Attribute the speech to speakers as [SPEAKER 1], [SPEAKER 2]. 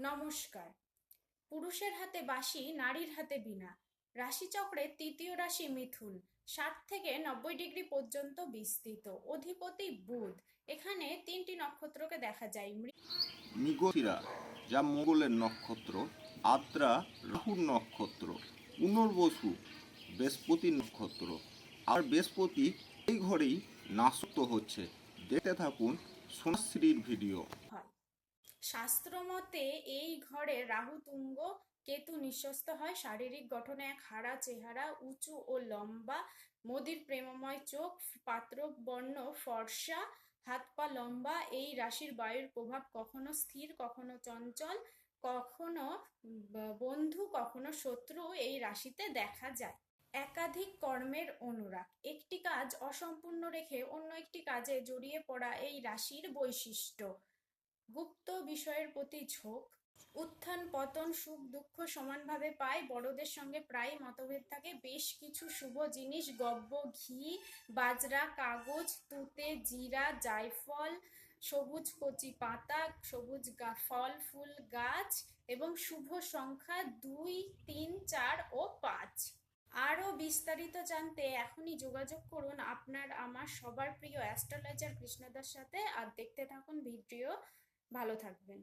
[SPEAKER 1] নমস্কার। পুরুষের হাতে বাসি নারীর হাতে বীণা। রাশিচক্রের তৃতীয় রাশি মিথুন। ষাট থেকে নব্বই ডিগ্রি পর্যন্ত বিস্তৃত। অধিপতি বুধ। এখানে তিনটি নক্ষত্রকে দেখা যায়।
[SPEAKER 2] মৃগশিরা যা মঙ্গলের নক্ষত্র। আদ্রা রাহুর নক্ষত্র। পুনর্বসু বৃহস্পতি নক্ষত্র। আর বৃহস্পতি এই ঘরেই নাশত হচ্ছে। দেখতে থাকুন সোনাশ্রীর ভিডিও।
[SPEAKER 1] শাস্ত্রমতে এই ঘরে রাহু, তুঙ্গ, কেতু নিঃস্বস্ত হয়। শারীরিক গঠনে এক হারা চেহারা, উঁচু ও লম্বা। মোদির প্রেমময় চোখ, পাত্র, বর্ণ, ফর্সা, হাত পা লম্বা। এই রাশির বায়ুর প্রভাব কখনো স্থির, কখনো চঞ্চল, কখনো বন্ধু, কখনো শত্রু এই রাশিতে দেখা যায়। একাধিক কর্মের অনুরাগ। একটি কাজ অসম্পূর্ণ রেখে অন্য একটি কাজে জড়িয়ে পড়া এই রাশির বৈশিষ্ট্য। গুপ্ত বিষয়ের প্রতি ঝোঁক, উত্থান, পতন, সুখ, দুঃখ সমানভাবে পায়। বড়দের সঙ্গে প্রায় মতভেদ থাকে। বেশ কিছু শুভ জিনিস, গব্ব, ঘি, বাজরা, কাগজ, তুতে, জিরা, জায়ফল, সবুজ কচি পাতা, সবুজ ফল, ফুল, গাছ এবং শুভ সংখ্যা দুই, তিন, চার ও পাঁচ। আরও বিস্তারিত জানতে এখনই যোগাযোগ করুন আপনার, আমার সবার প্রিয় অ্যাস্ট্রোলজার কৃষ্ণদার সাথে। আর দেখতে থাকুন ভিডিও ভালো থাকবেন।